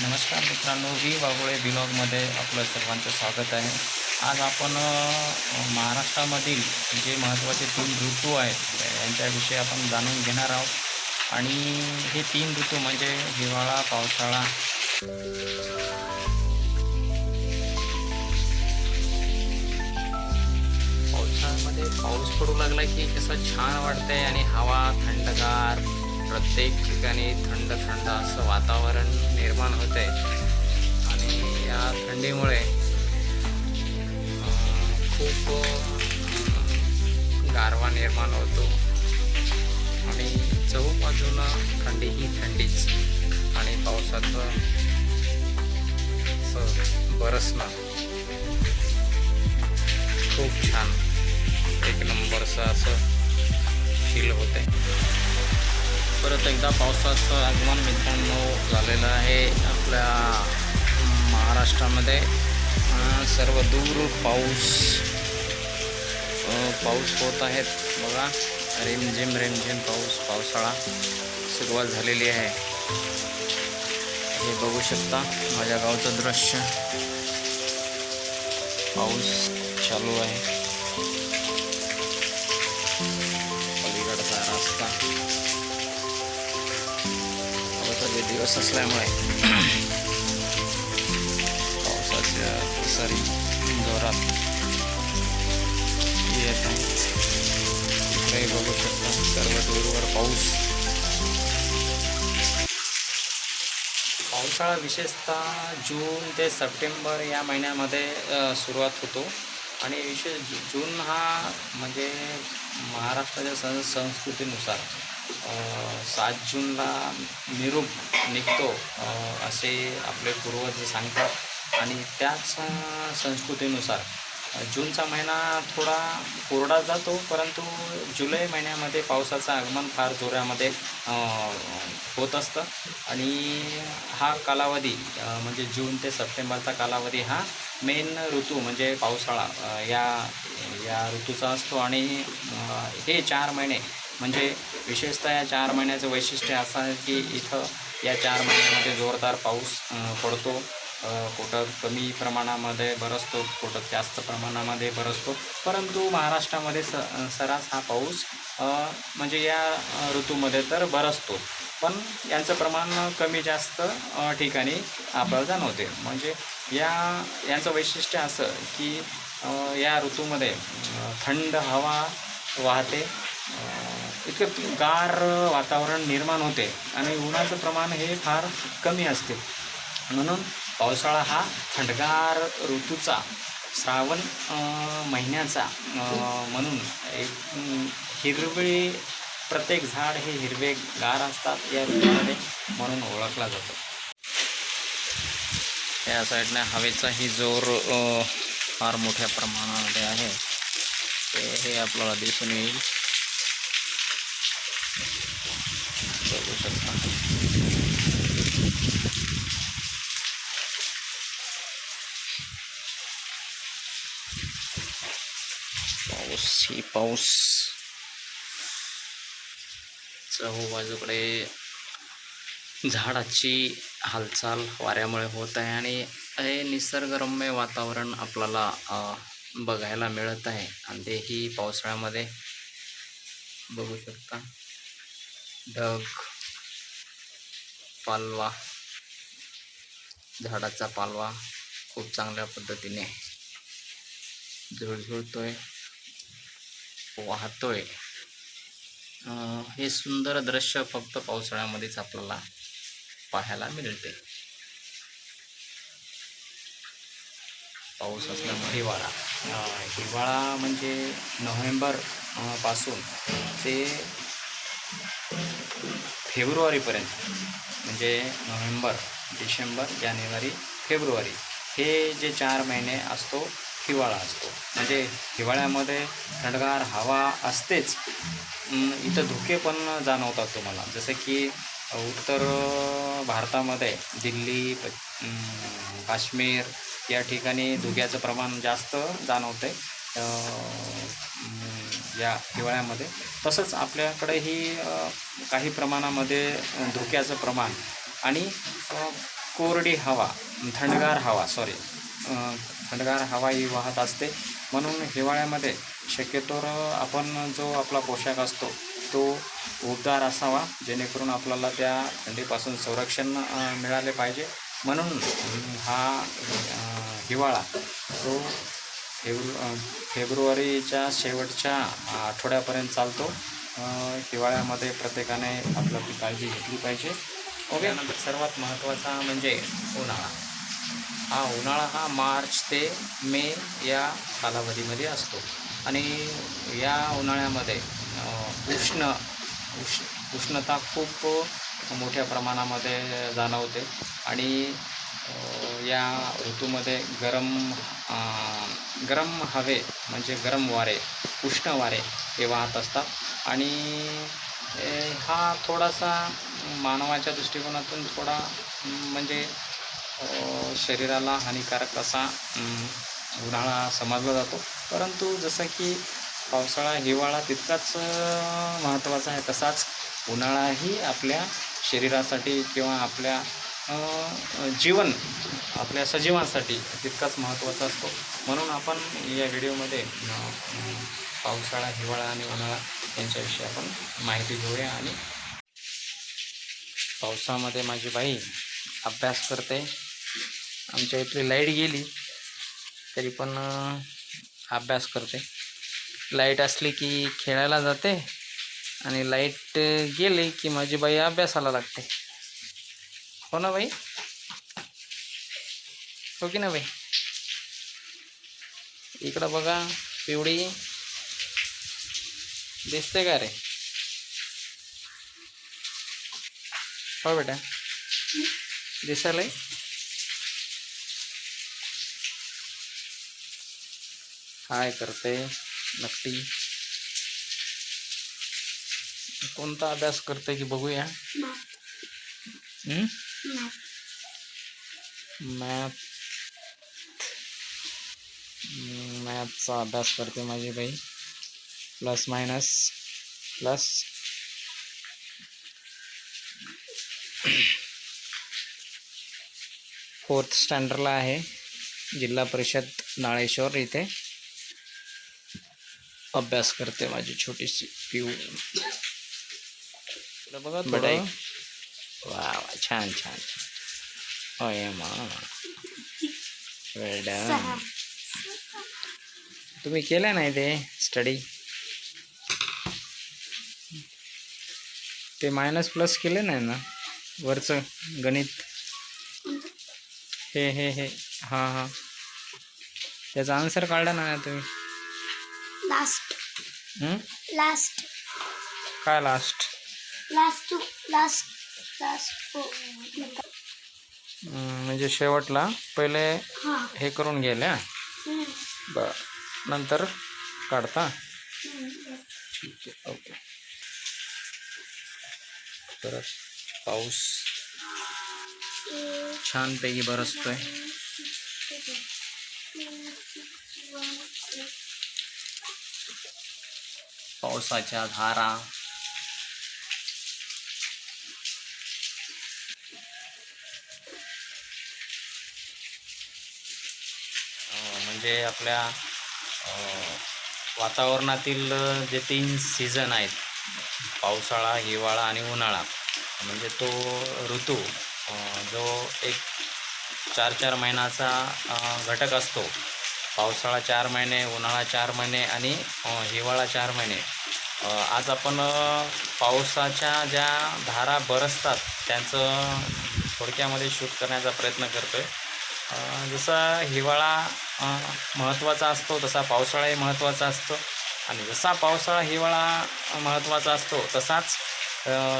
नमस्कार मित्रांनो वी बागोळे ब्लॉगमध्ये आपलं सर्वांचं स्वागत आहे. आज आपण महाराष्ट्रामधील जे महत्त्वाचे तीन ऋतू आहेत यांच्याविषयी आपण जाणून घेणार आहोत. आणि हे तीन ऋतू म्हणजे हिवाळा पावसाळा. पावसाळ्यामध्ये पाऊस पडू लागला की कसं छान वाटतंय आणि हवा थंडगार. प्रत्येक ठिकाणी थंड थंड असं वातावरण निर्माण होते. आणि या थंडीमुळे खूप गारवा निर्माण होतो. आणि चहूबाजूनं थंडी ही थंडीच. आणि पावसाचं असं बरसणं खूप छान. एक नंबरचं असं फील होते परत एकदा पावसाचं आगमन मित्रांनो झालेलं आहे आपल्या महाराष्ट्रामध्ये. सर्व दूर पाऊस पाऊस होत आहेत. बघा रिमझिम रिमझिम पाऊस पावसाळा सुरुवात झालेली आहे. हे बघू शकता माझ्या गावचं दृश्य. पाऊस चालू आहे. पाऊस असल्यामुळे पावसाच्या सरी जोरात येत आहे इकडे बघू शकता सर्व दूरवर पाऊस. पावसाळा विशेषतः जून ते सप्टेंबर या महिन्यामध्ये सुरुवात होतो. आणि विशेष जून हा म्हणजे महाराष्ट्राच्या सं संस्कृतीनुसार. सात जूनला निरूप निघतो. असे आपले पूर्वज सांगतात. आणि त्याच संस्कृतीनुसार जूनचा महिना थोडा कोरडा जातो परंतु जुलै महिन्यामध्ये पावसाचं आगमन फार जोरामध्ये होत असतं. आणि हा कालावधी म्हणजे जून ते सप्टेंबरचा कालावधी हा मेन ऋतू म्हणजे पावसाळा या या ऋतूचा असतो. आणि हे चार महिने म्हणजे विशेषतः या चार महिन्याचं वैशिष्ट्य असं आहे की इथं या चार महिन्यामध्ये जोरदार पाऊस पडतो. कुठं कमी प्रमाणामध्ये बरसतो कुठं जास्त प्रमाणामध्ये बरसतो परंतु महाराष्ट्रामध्ये स सरास हा पाऊस म्हणजे या ऋतूमध्ये तर बरसतो पण यांचं प्रमाण कमी जास्त ठिकाणी आपल्याला जाणवते. म्हणजे या यांचं वैशिष्ट्य असं की या ऋतूमध्ये थंड हवा वाहते. इतकं गार वातावरण निर्माण होते आणि उन्हाचं प्रमाण हे फार कमी असते. म्हणून पावसाळा हा थंडगार ऋतूचा श्रावण महिन्याचा म्हणून एक हिरवे प्रत्येक झाड हे हिरवे गार असतात या ऋतूमध्ये म्हणून ओळखला जातो. या साईडने हवेचाही जोर फार मोठ्या प्रमाणामध्ये आहे. ते हे आपल्याला दिसून येईल. बघू शकता पाऊस ही पाऊस. चहू बाजूकडे झाडाची हालचाल वाऱ्यामुळे होत आहे आणि हे निसर्गरम्य वातावरण आपल्याला बघायला मिळत आहे. आणि तेही पावसाळ्यामध्ये बघू शकता. ढग पालवा झाडाचा पालवा खूप चांगल्या पद्धतीने झुळझुळतोय वाहतोय. हे सुंदर दृश्य फक्त पावसाळ्यामध्येच आपल्याला पाहायला मिळते. पाऊस असल्यामुळे हिवाळा. हिवाळा म्हणजे नोव्हेंबरपासून ते फेब्रुवारीपर्यंत म्हणजे नोव्हेंबर डिसेंबर जानेवारी फेब्रुवारी हे जे चार महिने असतो हिवाळा असतो. म्हणजे हिवाळ्यामध्ये थंडगार हवा असतेच. इथं धुके पण जाणवतात तुम्हाला. जसं की उत्तर भारतामध्ये दिल्ली प काश्मीर या ठिकाणी धुक्याचं प्रमाण जास्त जाणवते या हिवाळ्यामध्ये. तसंच आपल्याकडेही काही प्रमाणामध्ये धुक्याचं प्रमाण आणि कोरडी हवा थंडगार हवा सॉरी थंडगार हवा ही वाहत असते. म्हणून हिवाळ्यामध्ये शक्यतोवर आपण जो आपला पोशाख असतो तो उबदार असावा. जेणेकरून आपल्याला त्या थंडीपासून संरक्षण मिळाले पाहिजे. म्हणून हा हिवाळा तो फेब्रु फेब्रुवारीच्या शेवटच्या आठवड्यापर्यंत चालतो. हिवाळ्यामध्ये प्रत्येकाने आपली आपली काळजी घेतली पाहिजे. ओके? नंतर सर्वात महत्त्वाचा म्हणजे उन्हाळा. हा उन्हाळा हा मार्च ते मे या कालावधीमध्ये असतो. आणि या उन्हाळ्यामध्ये उष्ण उष्ण उष् उष्णता खूप मोठ्या प्रमाणामध्ये जाणवते. आणि या ऋतूमध्ये गरम गरम हवे म्हणजे गरम वारे उष्ण वारे हे वाहत असतात. आणि हा थोडासा मानवाच्या दृष्टिकोनातून थोडा म्हणजे शरीराला हानिकारक असा उन्हाळा समजला जातो. परंतु जसं की पावसाळा हिवाळा तितकाच महत्त्वाचा आहे. तसाच उन्हाळाही आपल्या शरीरासाठी किंवा आपल्या जीवन आपल्या सजीवांसाठी तितकाच महत्त्वाचा असतो. म्हणून आपण या व्हिडिओमध्ये पावसाळा हिवाळा आणि उन्हाळा यांच्याविषयी आपण माहिती घेऊया आणि पावसामध्ये माझी बाई अभ्यास करते. आमच्या इथली लाइट गेली तरी पण अभ्यास करते. लाइट असली की खेळायला जाते आणि लाइट गेली की माझी बाई अभ्यासाला लागते. हो ना भाई? हो की ना बाई इकडं बघा, पिवळी. दिसते का रे? हो बेटा. दिसायला हाय करते नक्की कोणता अभ्यास करते की बघूया? मॅथ हम्म, मॅथचा अभ्यास करते माझी बाई प्लस मायनस प्लस फोर्थ स्टँडर्डला आहे जिल्हा परिषद नाळेश्वर इथे. अभ्यास करते माझी छोटीशी पिऊ बघा थोडं वा वा छान छान होय मा वेल डन तुम्ही केलं नाही ते स्टडी ते मायनस प्लस केले नाही ना? वरचं गणित? हे हे हे. हां हां. त्याचा आन्सर काढला ना तुम्ही. लास्ट? लास्ट काय लास्ट लास्ट लास्ट म्हणजे शेवटला पहिले हां. करून गेल्या. बर. नंतर काढता. ठीक आहे ओके. परत पाऊस. छानपैकी बरसतोय. पावसाच्या धारा. म्हणजे आपल्या वातावरणातील जे तीन सीझन आहेत पावसाळा हिवाळा आणि उन्हाळा म्हणजे तो ऋतू जो एक चार चार महिन्याचा घटक असतो. पावसाळा चार महिने उन्हाळा चार महिने आणि हिवाळा चार महिने. आज आपण पावसाच्या ज्या धारा बरसतात त्यांचं थोडक्यामध्ये शूट करण्याचा प्रयत्न करतो आहे जसा हिवाळा महत्त्वाचा असतो तसा पावसाळाही महत्त्वाचा असतो. आणि जसा पावसाळा हिवाळा महत्त्वाचा असतो तसाच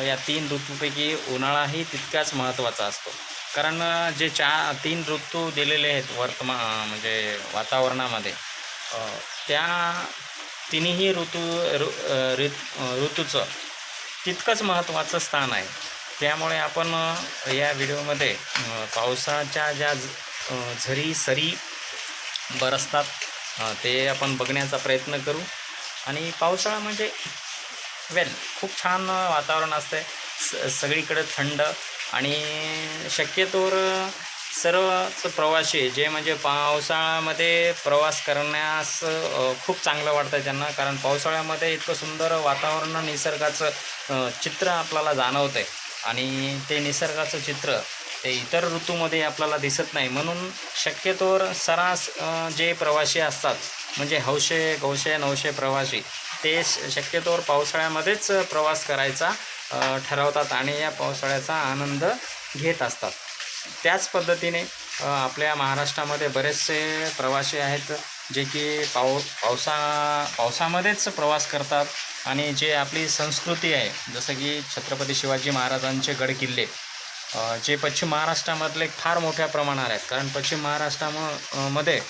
या तीन ऋतूपैकी उन्हाळाही तितकाच महत्त्वाचा असतो. कारण जे चा तीन ऋतू दिलेले आहेत वर्तमा म्हणजे वातावरणामध्ये त्या तिन्ही ऋतू ऋ ऋत ऋतूचं तितकंच महत्त्वाचं स्थान आहे. त्यामुळे आपण या व्हिडिओमध्ये पावसाच्या ज्या ज- झरी सरी बरसतात. ते आपण बघण्याचा प्रयत्न करू. आणि पावसाळा म्हणजे वेल खूप छान वातावरण असते स सगळीकडे थंड. आणि शक्यतोवर सर्वच प्रवासी जे म्हणजे पावसाळ्यामध्ये प्रवास करण्यास खूप चांगलं वाटतं त्यांना. कारण पावसाळ्यामध्ये इतकं सुंदर वातावरण निसर्गाचं चित्र आपल्याला जाणवतं आहे आणि ते निसर्गाचं चित्र ते इतर ऋतूमध्ये आपल्याला दिसत नाही. म्हणून शक्यतोवर सरास जे प्रवासी असतात म्हणजे हौशे गौशे नवशे प्रवासी ते श- शक्यतोवर पावसाळ्यामध्येच प्रवास करायचा ठरवतात आणि या पावसाळ्याचा आनंद घेत असतात. त्याच पद्धतीने आपल्या महाराष्ट्रामध्ये बरेचसे प्रवासी आहेत जे की पाव पावसा पावसामध्येच प्रवास करतात. आणि जे आपली संस्कृती आहे जसं की छत्रपती शिवाजी महाराजांचे गडकिल्ले जे पश्चिम महाराष्ट्रामधले फार मोठ्या प्रमाणावर आहेत. कारण पश्चिम महाराष्ट्रामध्ये मध्ये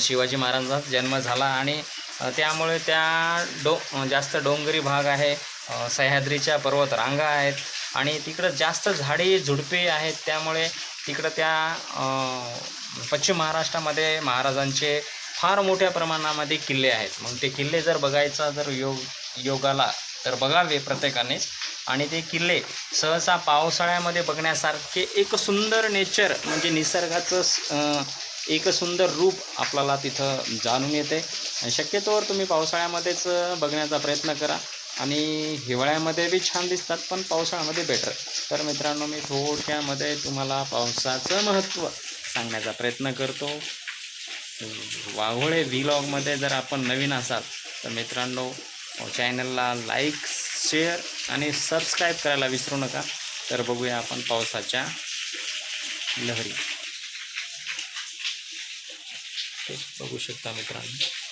शिवाजी महाराजांचा जन्म झाला आणि त्यामुळे त्या डो जास्त डोंगरी भाग आहे सह्याद्रीच्या पर्वत रांगा आहेत आणि तिकडं जास्त झाडी झुडपे आहेत. त्यामुळे तिकडं त्या पश्चिम महाराष्ट्रामध्ये महाराजांचे फार मोठ्या प्रमाणामध्ये किल्ले आहेत. मग ते किल्ले जर बघायचा जर योग योगाला तर बघावे प्रत्येकानेच. आणि ते किल्ले सहसा पावसाळ्यामध्ये बघण्यासारखे एक सुंदर नेचर म्हणजे निसर्गाचं एक सुंदर रूप आपल्याला तिथं जाणून येते. शक्यतोवर तुम्ही पावसाळ्यामध्येच बघण्याचा प्रयत्न करा. आणि हिवाळ्यामध्ये बी छान दिसतात पण पावसाळ्यामध्ये बेटर तर मित्रांनो मी थोडक्यामध्ये तुम्हाला पावसाचं महत्त्व सांगण्याचा प्रयत्न करतो. वाघोळे व्हिलॉगमध्ये जर आपण नवीन असाल तर मित्रांनो चॅनलला लाईक्स शेअर आणि सबस्क्राईब करायला विसरू नका. तर बघूया आपण पावसाच्या लहरी. बघू शकता मित्रांनो.